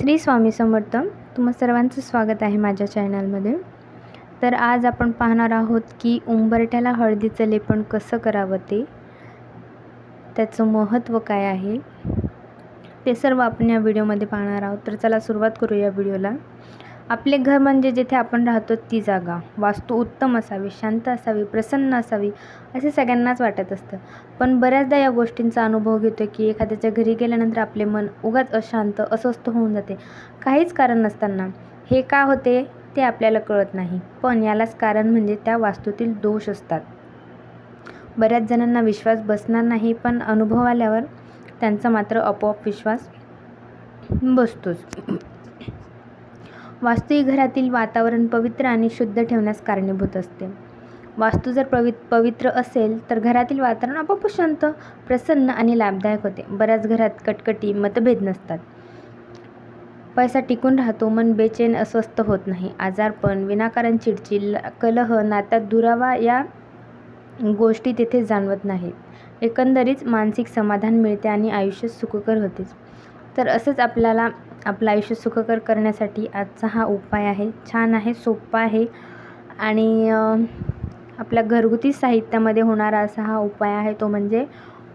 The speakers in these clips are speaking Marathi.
श्री स्वामी समर्थ तुम्हा सर्वांचं स्वागत आहे माझ्या चॅनलमध्ये. तर आज आपण पाहणार आहोत की उंबरठ्याला हळदीचं लेपन कसं करावं ते? त्याचं महत्त्व काय आहे? ते सर्व आपण या व्हिडिओमध्ये पाहणार आहोत. तर चला सुरुवात करू या व्हिडिओला. आपले घर म्हणजे जिथे आपण राहतो ती जागा. वास्तू उत्तम असावी शांत असावी प्रसन्न असावी असे सगळ्यांनाच वाटत असतं. पण बऱ्याचदा या गोष्टींचा अनुभव घेतो की एखाद्याच्या घरी गेल्यानंतर आपले मन उगाच अशांत अस्वस्थ होऊन जाते. काहीच कारण नसताना. हे का होते ते आपल्याला कळत नाही. पण यालाच कारण म्हणजे त्या वास्तूतील दोष असतात. बऱ्याच जणांना विश्वास बसणार नाही पण अनुभव आल्यावर त्यांचा मात्र आपोआप विश्वास बसतोच. वास्तूही घरातील वातावरण पवित्र आणि शुद्ध ठेवण्यास कारणीभूत असते. वास्तू जर पवि पवित्र असेल तर घरातील वातावरण आपोआप शांत प्रसन्न आणि लाभदायक होते. बऱ्याच घरात कटकटी मतभेद नसतात. पैसा टिकून राहतो मन बेचैन अस्वस्थ होत नाही. आजारपण विनाकारण चिडचिड कलह नात्यात दुरावा या गोष्टी तेथे जाणवत नाहीत. एकंदरीत मानसिक समाधान मिळते आणि आयुष्य सुखकर होतेच. तर असंच आपल्याला आपलं आयुष्य सुखकर करण्यासाठी आजचा हा उपाय आहे. छान आहे सोपा आहे. आणि आपल्या घरगुती साहित्यामध्ये होणारा असा हा उपाय आहे तो म्हणजे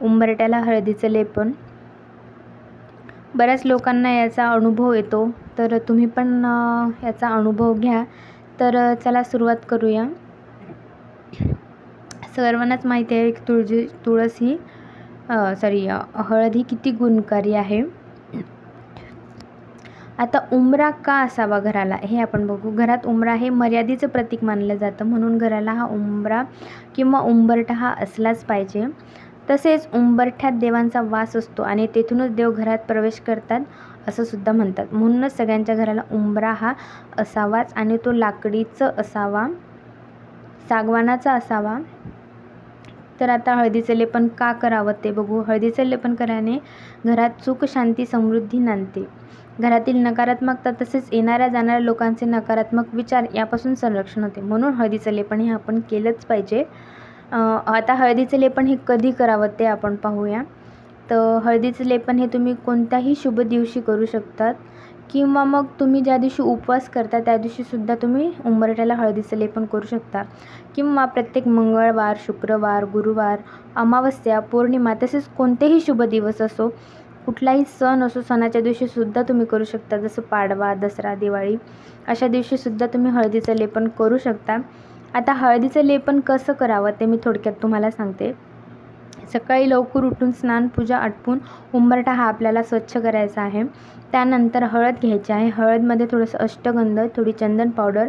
उंबरट्याला हळदीचं लेपन. बऱ्याच लोकांना याचा अनुभव येतो. तर तुम्ही पण याचा अनुभव घ्या. तर चला सुरुवात करूया. सर्वांनाच माहिती आहे की तुळजी तुळस ही सॉरी हळद ही किती गुणकारी आहे. आता उंबरा का असावा घराला? हे आपण बघू. घरात उंबरा हे मर्यादेचं प्रतीक मानलं जातं. म्हणून घराला हा उंबरा किंवा उंबरठा हा असलाच पाहिजे. तसेच उंबरठ्यात देवांचा वास असतो आणि तेथूनच देव घरात प्रवेश करतात असं सुद्धा म्हणतात. म्हणूनच सगळ्यांच्या घराला उंबरा हा असावाच आणि तो लाकडीचं असावा सागवानाचा असावा. तर आता हळदीचं लेपन का करावं ते बघू. हळदीचं लेपन कराने घरात सुख शांती समृद्धी नांदते. घरातील नकारात्मकता तसेच येणाऱ्या जाणाऱ्या लोकांचे नकारात्मक विचार यापासून संरक्षण होते. म्हणून हळदीचं लेपन हे आपण केलंच पाहिजे. आता हळदीचं लेपन हे कधी करावं ते आपण पाहूया. तर हळदीचं लेपन हे तुम्ही कोणत्याही शुभ दिवशी करू शकतात. किंवा मग तुम्ही ज्या दिवशी उपवास करता त्या दिवशीसुद्धा तुम्ही उंबरठ्याला हळदीचं लेपन करू शकता. किंवा प्रत्येक मंगळवार शुक्रवार गुरुवार अमावस्या पौर्णिमा तसेच कोणतेही शुभ दिवस असो कुठलाही सण असो सणाच्या दिवशीसुद्धा तुम्ही करू शकता. जसं पाडवा दसरा दिवाळी अशा दिवशीसुद्धा तुम्ही हळदीचं लेपन करू शकता. आता हळदीचं लेपन कसं करावं ते मी थोडक्यात तुम्हाला सांगते. सकाळी लवकर उठून स्नान पूजा आटपून उंबरठा हा आपल्याला स्वच्छ करायचा आहे. त्यानंतर हळद घ्यायची आहे. हळदमध्ये थोडंसं अष्टगंध थोडी चंदन पावडर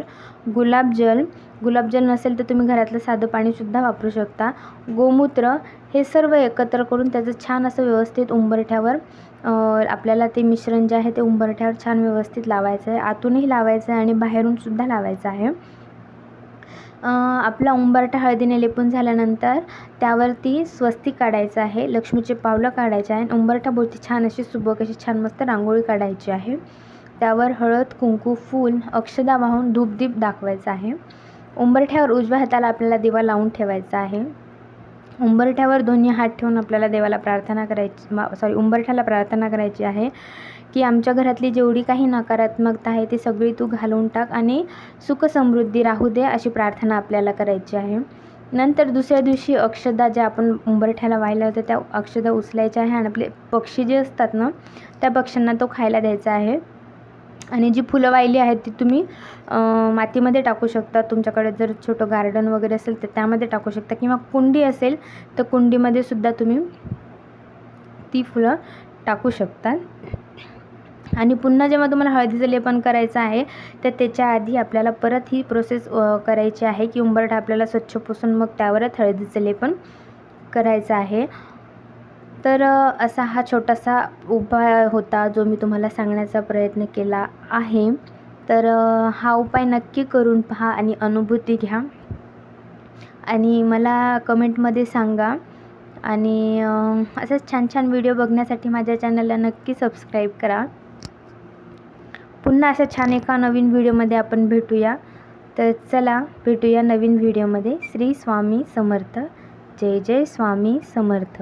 गुलाबजल गुलाबजल नसेल तर तुम्ही घरातलं साधं पाणीसुद्धा वापरू शकता. गोमूत्र हे सर्व एकत्र करून त्याचं छान असं व्यवस्थित उंबरठ्यावर आपल्याला ते मिश्रण जे आहे ते उंबरठ्यावर छान व्यवस्थित लावायचं आहे. आतूनही लावायचं आहे आणि बाहेरूनसुद्धा लावायचं आहे. आपला उंबरठा हळदीने लेपून झाल्यानंतर त्यावरती स्वस्तिक काढायचं आहे लक्ष्मीचे पावलं काढायचे आहे उंबरठाभोवती छान अशी सुबक अशी छान मस्त रांगोळी काढायची आहे. त्यावर हळद कुंकू फूल अक्षदा वाहून धूपदीप दाखवायचा आहे. उंबरठ्यावर उजव्या हाताला आपल्याला दिवा लावून ठेवायचा आहे. उंबरठ्यावर दोन्ही हात ठेवून आपल्याला देवाला प्रार्थना करायची सॉरी उंबरठ्याला प्रार्थना करायची आहे की आमच्या घरातली जेवढी काही नकारात्मकता आहे ती सगळी तू घालून टाक आणि सुख समृद्धी राहू दे अशी प्रार्थना आपल्याला करायची आहे. नंतर दुसऱ्या दिवशी अक्षदा ज्या आपण उंबरठ्याला वाहिल्या होत्या त्या अक्षदा उचलायच्या आहे आणि आपले पक्षी जे असतात ना त्या पक्ष्यांना तो खायला द्यायचा आहे. आणि जी फुलं वाहिली आहेत ती तुम्ही मातीमध्ये टाकू शकता. तुमच्याकडे जर छोटं गार्डन वगैरे असेल तर त्यामध्ये टाकू शकता. किंवा कुंडी असेल तर कुंडीमध्ये सुद्धा तुम्ही ती फुलं टाकू शकता. आणि पुन्हा जेव्हा तुम्हाला हळदीचं लेपन करायचं आहे तर त्याच्या आधी आपल्याला परत ही प्रोसेस करायची आहे की उंबरठा आपल्याला स्वच्छ पुसून मग त्यावरच हळदीचं लेपन करायचं आहे. तर असा हा छोटासा उपाय होता जो मी तुम्हाला सांगण्याचा प्रयत्न केला आहे. तर हा उपाय नक्की करून पहा आणि अनुभूती घ्या. आणि मला कमेंटमध्ये सांगा. आणि असंच छान छान व्हिडिओ बघण्यासाठी माझ्या चॅनलला नक्की सबस्क्राईब करा. पुन्हा असं छान एका नवीन व्हिडिओमध्ये आपण भेटूया. तर चला भेटूया नवीन व्हिडिओमध्ये. श्री स्वामी समर्थ. जय जय स्वामी समर्थ.